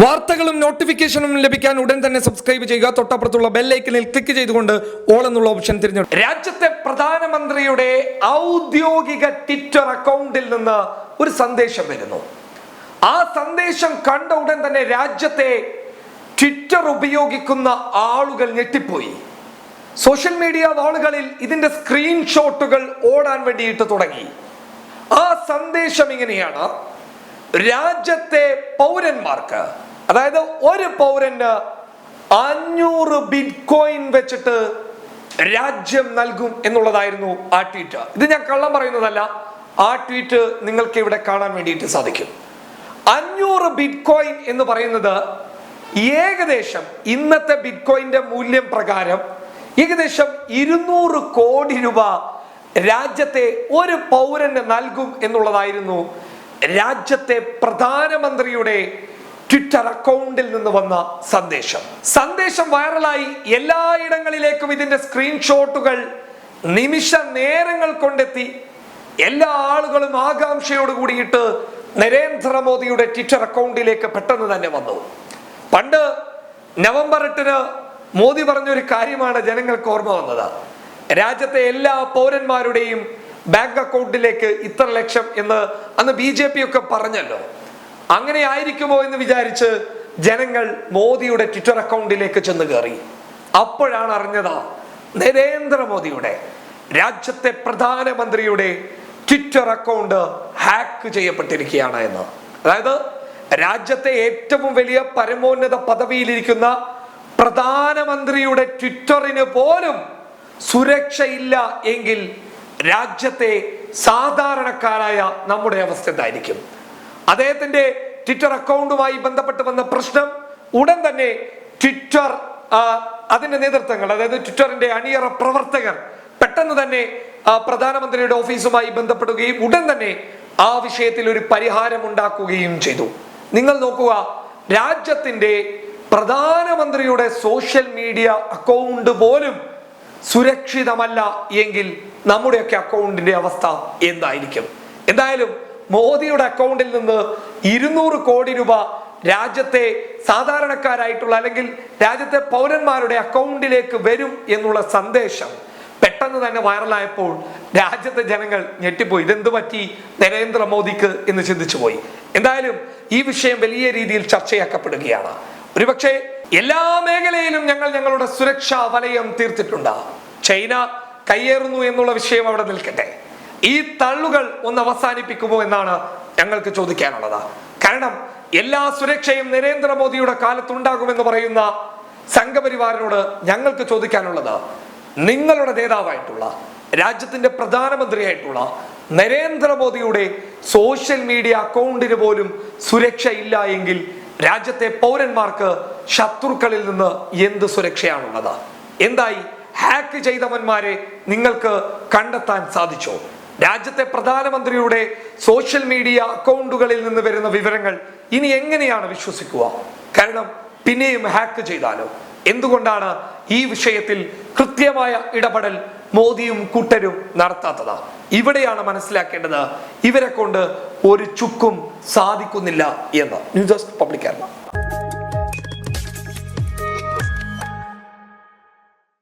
വാർത്തകളും നോട്ടിഫിക്കേഷനും ലഭിക്കാൻ ഉടൻ തന്നെ സബ്സ്ക്രൈബ് ചെയ്യുക. തൊട്ടപ്പുറത്തുള്ള ബെല്ലൈക്കനിൽ ക്ലിക്ക് ചെയ്തുകൊണ്ട് ഓൾ എന്നുള്ള ഓപ്ഷൻ തിരഞ്ഞെടുക്കും രാജ്യത്തെ പ്രധാനമന്ത്രിയുടെ ഔദ്യോഗിക ട്വിറ്റർ അക്കൗണ്ടിൽ നിന്ന് ഒരു സന്ദേശം വരുന്നു. ആ സന്ദേശം കണ്ട ഉടൻ തന്നെ രാജ്യത്തെ ട്വിറ്റർ ഉപയോഗിക്കുന്ന ആളുകൾ ഞെട്ടിപ്പോയി. സോഷ്യൽ മീഡിയ വാളുകളിൽ ഇതിന്റെ സ്ക്രീൻഷോട്ടുകൾ ഓടാൻ വേണ്ടിയിട്ട് തുടങ്ങി. ആ സന്ദേശം ഇങ്ങനെയാണ്. രാജ്യത്തെ പൗരന്മാർക്ക് അതായത് ഒരു പൗരന് അഞ്ഞൂറ് ബിറ്റ്കോയിൻ വെച്ചിട്ട് രാജ്യം നൽകും എന്നുള്ളതായിരുന്നു ആ ട്വീറ്റ്. ഇത് ഞാൻ കള്ളം പറയുന്നതല്ല ആ ട്വീറ്റ് നിങ്ങൾക്ക് ഇവിടെ കാണാൻ വേണ്ടിയിട്ട് സാധിക്കും. അഞ്ഞൂറ് ബിറ്റ്കോയിൻ എന്ന് പറയുന്നത് ഏകദേശം ഇന്നത്തെ ബിറ്റ്കോയിന്റെ മൂല്യം പ്രകാരം ഏകദേശം ഇരുന്നൂറ് കോടി രൂപ രാജ്യത്തെ ഒരു പൗരന് നൽകും എന്നുള്ളതായിരുന്നു രാജ്യത്തെ പ്രധാനമന്ത്രിയുടെ ട്വിറ്റർ അക്കൗണ്ടിൽ നിന്ന് വന്ന സന്ദേശം. സന്ദേശം വൈറലായി എല്ലായിടങ്ങളിലേക്കും ഇതിന്റെ സ്ക്രീൻഷോട്ടുകൾ നിമിഷ നേരങ്ങൾ കൊണ്ടെത്തി എല്ലാ ആളുകളും ആകാംക്ഷയോട് കൂടിയിട്ട് നരേന്ദ്രമോദിയുടെ ട്വിറ്റർ അക്കൗണ്ടിലേക്ക് പെട്ടെന്ന് തന്നെ വന്നു. പണ്ട് നവംബർ എട്ടിന് മോദി പറഞ്ഞൊരു കാര്യമാണ് ജനങ്ങൾക്ക് ഓർമ്മ വന്നത്. രാജ്യത്തെ എല്ലാ പൗരന്മാരുടെയും ബാങ്ക് അക്കൗണ്ടിലേക്ക് ഇത്ര ലക്ഷം എന്ന് അന്ന് ബി ജെ പി ഒക്കെ പറഞ്ഞല്ലോ. അങ്ങനെ ആയിരിക്കുമോ എന്ന് വിചാരിച്ച് ജനങ്ങൾ മോദിയുടെ ട്വിറ്റർ അക്കൗണ്ടിലേക്ക് ചെന്ന് കയറി. അപ്പോഴാണ് അറിഞ്ഞത് നരേന്ദ്രമോദിയുടെ രാജ്യത്തെ പ്രധാനമന്ത്രിയുടെ ട്വിറ്റർ അക്കൗണ്ട് ഹാക്ക് ചെയ്യപ്പെട്ടിരിക്കുകയാണ് എന്ന്. അതായത് രാജ്യത്തെ ഏറ്റവും വലിയ പരമോന്നത പദവിയിലിരിക്കുന്ന പ്രധാനമന്ത്രിയുടെ ട്വിറ്ററിന് പോലും സുരക്ഷയില്ല എങ്കിൽ രാജ്യത്തെ സാധാരണക്കാരായ നമ്മുടെ അവസ്ഥ എന്തായിരിക്കും? അദ്ദേഹത്തിന്റെ ട്വിറ്റർ അക്കൗണ്ടുമായി ബന്ധപ്പെട്ട് വന്ന പ്രശ്നം ഉടൻ തന്നെ ട്വിറ്റർ അതിന്റെ നേതൃത്വങ്ങൾ അതായത് ട്വിറ്ററിന്റെ അണിയറ പ്രവർത്തകർ പെട്ടെന്ന് തന്നെ പ്രധാനമന്ത്രിയുടെ ഓഫീസുമായി ബന്ധപ്പെടുകയും ഉടൻ തന്നെ ആ വിഷയത്തിൽ ഒരു പരിഹാരം ഉണ്ടാക്കുകയും ചെയ്തു. നിങ്ങൾ നോക്കുക രാജ്യത്തിന്റെ പ്രധാനമന്ത്രിയുടെ സോഷ്യൽ മീഡിയ അക്കൗണ്ട് പോലും സുരക്ഷിതമല്ല എങ്കിൽ നമ്മുടെയൊക്കെ അക്കൗണ്ടിന്റെ അവസ്ഥ എന്തായിരിക്കും? എന്തായാലും മോദിയുടെ അക്കൗണ്ടിൽ നിന്ന് ഇരുന്നൂറ് കോടി രൂപ രാജ്യത്തെ സാധാരണക്കാരായിട്ടുള്ള അല്ലെങ്കിൽ രാജ്യത്തെ പൗരന്മാരുടെ അക്കൗണ്ടിലേക്ക് വരും എന്നുള്ള സന്ദേശം പെട്ടെന്ന് തന്നെ വൈറലായപ്പോൾ രാജ്യത്തെ ജനങ്ങൾ ഞെട്ടിപ്പോയി. ഇതെന്ത് പറ്റി? നരേന്ദ്രമോദിക്ക് എന്ന് ചിന്തിച്ചു പോയി എന്തായാലും ഈ വിഷയം വലിയ രീതിയിൽ ചർച്ചയാക്കപ്പെടുകയാണ്. ഒരുപക്ഷെ എല്ലാ മേഖലയിലും ഞങ്ങൾ ഞങ്ങളുടെ സുരക്ഷാ വലയം തീർത്തിട്ടുണ്ട്. ചൈന കയ്യേറുന്നു എന്നുള്ള വിഷയം അവിടെ നിൽക്കട്ടെ. ഈ തള്ളുകൾ ഒന്ന് അവസാനിപ്പിക്കുമോ എന്നാണ് ഞങ്ങൾക്ക് ചോദിക്കാനുള്ളത്. കാരണം എല്ലാ സുരക്ഷയും നരേന്ദ്രമോദിയുടെ കാലത്തുണ്ടാകുമെന്ന് പറയുന്ന സംഘപരിവാറിനോട് ഞങ്ങൾക്ക് ചോദിക്കാനുള്ളത് നിങ്ങളുടെ നേതാവായിട്ടുള്ള രാജ്യത്തിന്റെ പ്രധാനമന്ത്രിയായിട്ടുള്ള നരേന്ദ്രമോദിയുടെ സോഷ്യൽ മീഡിയ അക്കൗണ്ടിന് പോലും സുരക്ഷ ഇല്ല എങ്കിൽ രാജ്യത്തെ പൗരന്മാർക്ക് ശത്രുക്കളിൽ നിന്ന് എന്ത് സുരക്ഷയാണുള്ളത്? എന്തായി? ഹാക്ക് ചെയ്തവന്മാരെ നിങ്ങൾക്ക് കണ്ടെത്താൻ സാധിച്ചോ? രാജ്യത്തെ പ്രധാനമന്ത്രിയുടെ സോഷ്യൽ മീഡിയ അക്കൗണ്ടുകളിൽ നിന്ന് വരുന്ന വിവരങ്ങൾ ഇനി എങ്ങനെയാണ് വിശ്വസിക്കുക? കാരണം പിന്നെയും ഹാക്ക് ചെയ്താലോ? എന്തുകൊണ്ടാണ് ഈ വിഷയത്തിൽ കൃത്യമായ ഇടപെടൽ മോദിയും കൂട്ടരും നടത്താത്തത്? ഇവിടെയാണ് മനസ്സിലാക്കേണ്ടത് ഇവരെ കൊണ്ട് ഒരു ചുക്കും സാധിക്കുന്നില്ല എന്ന്. News desk public Kerala.